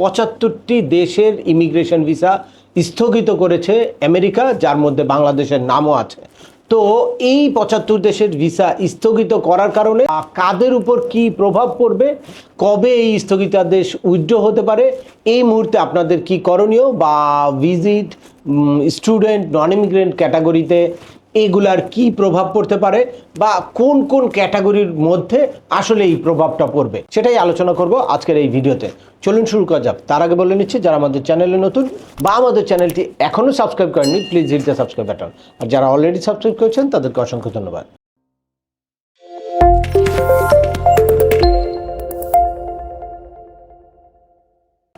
পঁচাত্তরটি দেশের immigration visa স্থগিত করেছে আমেরিকা, যার মধ্যে বাংলাদেশের নামও আছে। তো এই পঁচাত্তর দেশের ভিসা স্থগিত করার কারণে কাদের উপর কি প্রভাব পড়বে? কবে এই স্থগিতাদেশ উইথড্র হতে পারে? এই মুহূর্তে আপনাদের কি করণীয়? বা ভিজিট স্টুডেন্ট নন ইমিগ্রেন্ট ক্যাটাগরিতে এগুলার কি প্রভাব পড়তে পারে বা কোন কোন ক্যাটাগরির মধ্যে আসলে এই প্রভাবটা পড়বে? সেটাই আলোচনা করব আজকের এই ভিডিওতে। চলুন শুরু করা যাক। তার আগে বলে নিচ্ছি, যারা আমাদের চ্যানেলে নতুন বা আমাদের চ্যানেলটি এখনও সাবস্ক্রাইব করেনি please hit the subscribe button আর যারা অলরেডি সাবস্ক্রাইব করেছেন, তাদেরকে অসংখ্য ধন্যবাদ।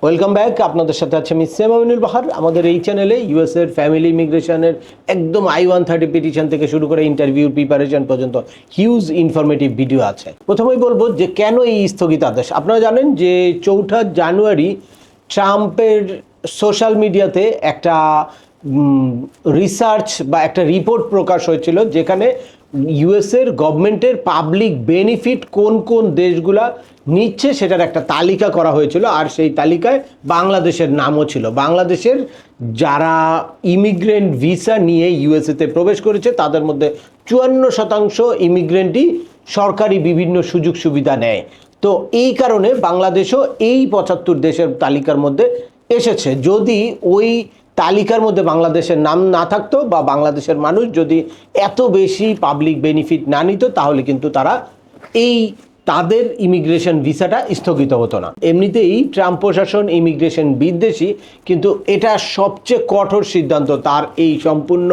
ওয়েলকাম ব্যাক আপনাদের সাথে আছে আমি সেম আমিনুল বাহার আমাদের এই চ্যানেলে ইউএস এর ফ্যামিলি ইমিগ্রেশনের একদম আই ওয়ান থার্টি পিটিশন থেকে শুরু করে ইন্টারভিউ প্রিপারেশন পর্যন্ত হিউজ ইনফরমেটিভ ভিডিও আছে। প্রথমেই বলব যে কেন এই স্থগিতাদেশ আপনারা জানেন যে চৌঠা জানুয়ারি ট্রাম্পের সোশ্যাল মিডিয়াতে একটা রিসার্চ বা একটা রিপোর্ট প্রকাশ হয়েছিল যেখানে ইউএসের গভর্নমেন্টের পাবলিক বেনিফিট কোন কোন দেশগুলা নিচ্ছে সেটার একটা তালিকা করা হয়েছিল, আর সেই তালিকায় বাংলাদেশের নামও ছিল। বাংলাদেশের যারা ইমিগ্রেন্ট ভিসা নিয়ে ইউএসএতে প্রবেশ করেছে, তাদের মধ্যে চুয়ান্ন শতাংশ ইমিগ্রেন্টই সরকারি বিভিন্ন সুযোগ সুবিধা নেয়। তো এই কারণে বাংলাদেশও এই পঁচাত্তর দেশের তালিকার মধ্যে এসেছে। যদি ওই তালিকার মধ্যে বাংলাদেশের নাম না থাকতো বা বাংলাদেশের মানুষ যদি এত বেশি পাবলিক বেনিফিট না নিত, তাহলে কিন্তু তারা এই তাদের ইমিগ্রেশন ভিসাটা স্থগিত হতো না। এমনিতেই ট্রাম্প প্রশাসন ইমিগ্রেশন বিদ্বেষী, কিন্তু এটা সবচেয়ে কঠোর সিদ্ধান্ত তার এই সম্পূর্ণ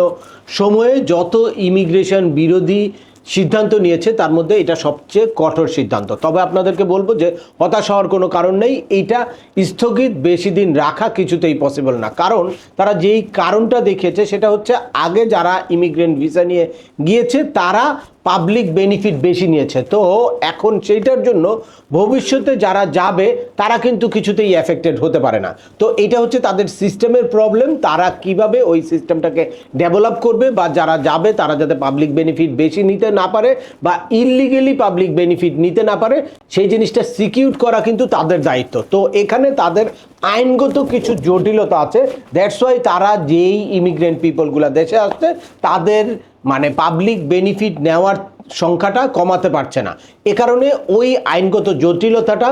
সময়ে যত ইমিগ্রেশন বিরোধী সিদ্ধান্ত নিয়েছে, তার মধ্যে এটা সবচেয়ে কঠোর সিদ্ধান্ত। তবে আপনাদেরকে বলব যে, হতাশ হওয়ার কোনো কারণ নেই। এইটা স্থগিত বেশি দিন রাখা কিছুতেই পসিবল না। কারণ, তারা যেই কারণটা দেখিয়েছে, সেটা হচ্ছে আগে যারা ইমিগ্রেন্ট ভিসা নিয়ে গিয়েছে, তারা পাবলিক বেনিফিট বেশি নিয়েছে। তো এখন সেইটার জন্য ভবিষ্যতে যারা যাবে, তারা কিন্তু কিছুতেই এফেক্টেড হতে পারে না। তো এটা হচ্ছে তাদের সিস্টেমের প্রবলেম তারা কীভাবে ওই সিস্টেমটাকে ডেভেলপ করবে বা যারা যাবে, তারা যাতে পাবলিক বেনিফিট বেশি নিতে না পারে বা ইলিগেলি পাবলিক বেনিফিট নিতে না পারে, সেই জিনিসটা সিকিউর করা কিন্তু তাদের দায়িত্ব। তো এখানে তাদের আইনগত কিছু জটিলতা আছে। দ্যাটস ওয়াই তারা যেই ইমিগ্রেন্ট পিপলগুলো দেশে আসছে, তাদের মানে পাবলিক বেনিফিট নেওয়ার সংখ্যাটা কমাতে পারছে না। এ কারণে ওই আইনগত জটিলতাটা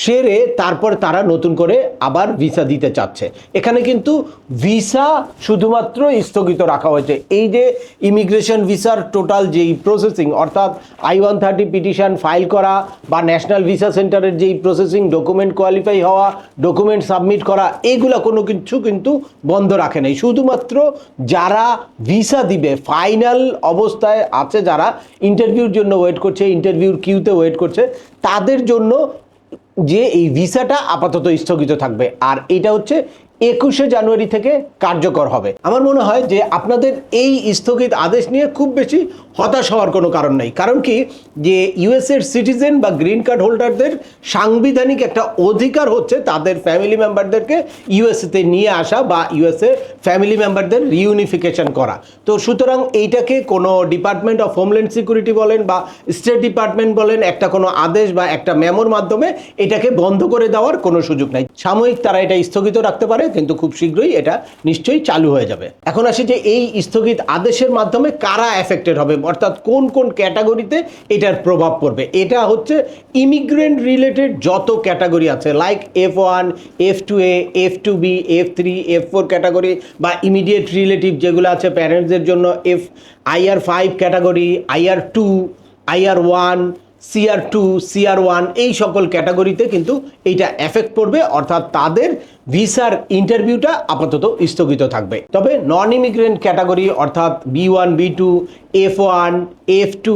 সেরে তারপর তারা নতুন করে আবার ভিসা দিতে চাচ্ছে। এখানে কিন্তু ভিসা শুধুমাত্র স্থগিত রাখা হয়েছে। এই যে ইমিগ্রেশন ভিসার টোটাল যেই প্রসেসিং অর্থাৎ I one thirty petition file করা বা ন্যাশনাল ভিসা সেন্টারের যেই প্রসেসিং ডকুমেন্ট কোয়ালিফাই হওয়া ডকুমেন্ট সাবমিট করা, এগুলা কোনো কিছু কিন্তু বন্ধ রাখে নাই। শুধুমাত্র যারা ভিসা দিবে ফাইনাল অবস্থায় আছে যারা ইন্টারভিউর জন্য ওয়েট করছে ইন্টারভিউর কিউতে ওয়েট করছে, তাদের জন্য যে এই ভিসাটা আপাতত স্থগিত থাকবে। আর এটা হচ্ছে একুশে জানুয়ারি থেকে কার্যকর হবে। আমার মনে হয় যে আপনাদের এই স্থগিত আদেশ নিয়ে খুব বেশি হতাশ হওয়ার কোনো কারণ নেই। কারণ কি? যে ইউএসের সিটিজেন বা গ্রিন কার্ড হোল্ডারদের সাংবিধানিক একটা অধিকার হচ্ছে তাদের ফ্যামিলি মেম্বারদেরকে ইউএসএতে নিয়ে আসা বা ইউএসএ ফ্যামিলি মেম্বারদের রিউনিফিকেশন করা। তো সুতরাং এইটাকে কোনো ডিপার্টমেন্ট অফ হোমল্যান্ড সিকিউরিটি বলেন বা স্টেট ডিপার্টমেন্ট বলেন, একটা কোনো আদেশ বা একটা মেমোর মাধ্যমে এটাকে বন্ধ করে দেওয়ার কোনো সুযোগ নাই। সাময়িক তারা এটা স্থগিত রাখতে পারে কিন্তু খুব শীঘ্রই এটা নিশ্চয়ই চালু হয়ে যাবে। এখন আসি যে এই স্থগিত আদেশের মাধ্যমে কারা এফেক্টেড হবে, অর্থাৎ কোন কোন ক্যাটাগরিতে এটার প্রভাব পড়বে। এটা হচ্ছে ইমিগ্রেন্ট রিলেটেড যত ক্যাটাগরি আছে like F one F two A F two B F three F four category বা ইমিডিয়েট রিলেটিভ যেগুলো আছে প্যারেন্টসদের জন্য F IR five category IR two IR one CR two CR one এই সকল ক্যাটাগরিতে কিন্তু এইটা এফেক্ট পড়বে, অর্থাৎ তাদের ভিসার ইন্টারভিউটা আপাতত স্থগিত থাকবে। তবে নন ইমিগ্রেন্ট ক্যাটাগরি, অর্থাৎ B one B two F one F two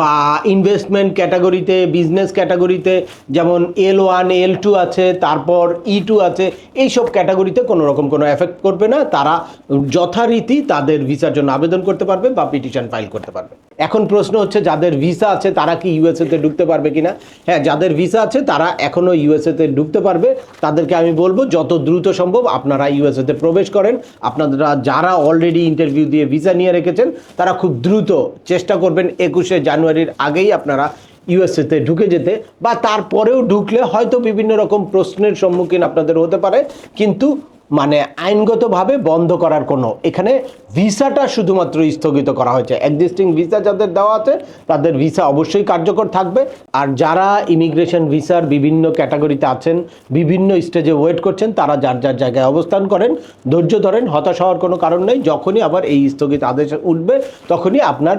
বা ইনভেস্টমেন্ট ক্যাটাগরিতে বিজনেস ক্যাটাগরিতে, যেমন এল ওয়ান এল টু আছে, তারপর ই টু আছে এই সব ক্যাটাগরিতে কোনো রকম কোনো এফেক্ট করবে না। তারা যথারীতি তাদের ভিসার জন্য আবেদন করতে পারবে বা পিটিশন ফাইল করতে পারবে। এখন প্রশ্ন হচ্ছে, যাদের ভিসা আছে তারা কি ইউএসএতে ঢুকতে পারবে কিনা? হ্যাঁ যাদের ভিসা আছে তারা এখনও ইউএসএতে ঢুকতে পারবে। তাদেরকে আমি বলব, যত দ্রুত সম্ভব আপনারা ইউএসএতে প্রবেশ করেন। আপনারা যারা অলরেডি ইন্টারভিউ দিয়ে ভিসা নিয়ে রেখেছেন, তারা খুব দ্রুত চেষ্টা করবেন একুশে জানুয়ারির আগেই আপনারা ইউএসএতে ঢুকে যেতে। বা তারপরেও ঢুকলে হয়তো বিভিন্ন রকম প্রশ্নের সম্মুখীন আপনাদের হতে পারে। কিন্তু মানে আইনগতভাবে বন্ধ করার কোনো, এখানে ভিসাটা শুধুমাত্র স্থগিত করা হয়েছে। এক্সিস্টিং ভিসা যাদের দেওয়া আছে, তাদের ভিসা অবশ্যই কার্যকর থাকবে। আর যারা ইমিগ্রেশন ভিসার বিভিন্ন ক্যাটাগরিতে আছেন, বিভিন্ন স্টেজে ওয়েট করছেন, তারা যার যার জায়গায় অবস্থান করেন, ধৈর্য ধরেন, হতাশ হওয়ার কোনো কারণ নেই। যখনই আবার এই স্থগিত আদেশ উঠবে, তখনই আপনার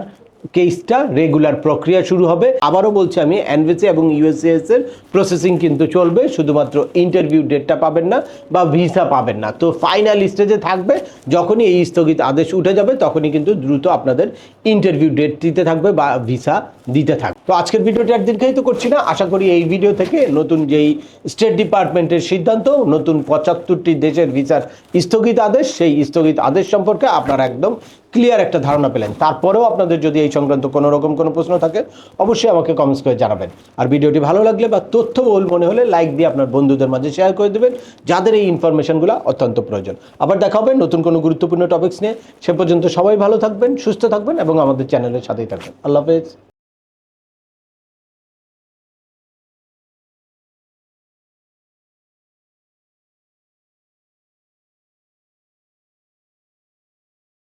কেসটা রেগুলার প্রক্রিয়া শুরু হবে। আবারও বলছি আমি এনভিসি এবং ইউএসএস এর প্রসেসিং কিন্তু চলবে, শুধুমাত্র ইন্টারভিউ ডেটটা পাবেন না বা ভিসা পাবেন না। তো ফাইনাল স্টেজে থাকবে, যখনই এই স্থগিত আদেশ উঠে যাবে, তখনই কিন্তু দ্রুত আপনাদের ইন্টারভিউ ডেট দিতে থাকবে বা ভিসা দিতে থাকবে। তো আজকের ভিডিওটি আর দীর্ঘায়িত করছি না। আশা করি এই ভিডিও থেকে নতুন যেই স্টেট ডিপার্টমেন্টের সিদ্ধান্ত, নতুন পঁচাত্তরটি দেশের ভিসার স্থগিত আদেশ, সেই স্থগিত আদেশ সম্পর্কে আপনারা একদম ক্লিয়ার একটা ধারণা পেলেন। তারপরেও আপনাদের যদি এই সংক্রান্ত কোনো রকম কোনো প্রশ্ন থাকে, অবশ্যই আমাকে কমেন্টস করে জানাবেন। আর ভিডিওটি ভালো লাগলে বা তথ্যবহুল মনে হলে লাইক দিয়ে আপনার বন্ধুদের মাঝে শেয়ার করে দেবেন, যাদের এই ইনফরমেশনগুলো অত্যন্ত প্রয়োজন। আবার দেখা হবে নতুন কোনো গুরুত্বপূর্ণ টপিকস নিয়ে। সে পর্যন্ত সবাই ভালো থাকবেন, সুস্থ থাকবেন এবং আমাদের চ্যানেলের সাথেই থাকবেন। আল্লাহ হাফেজ।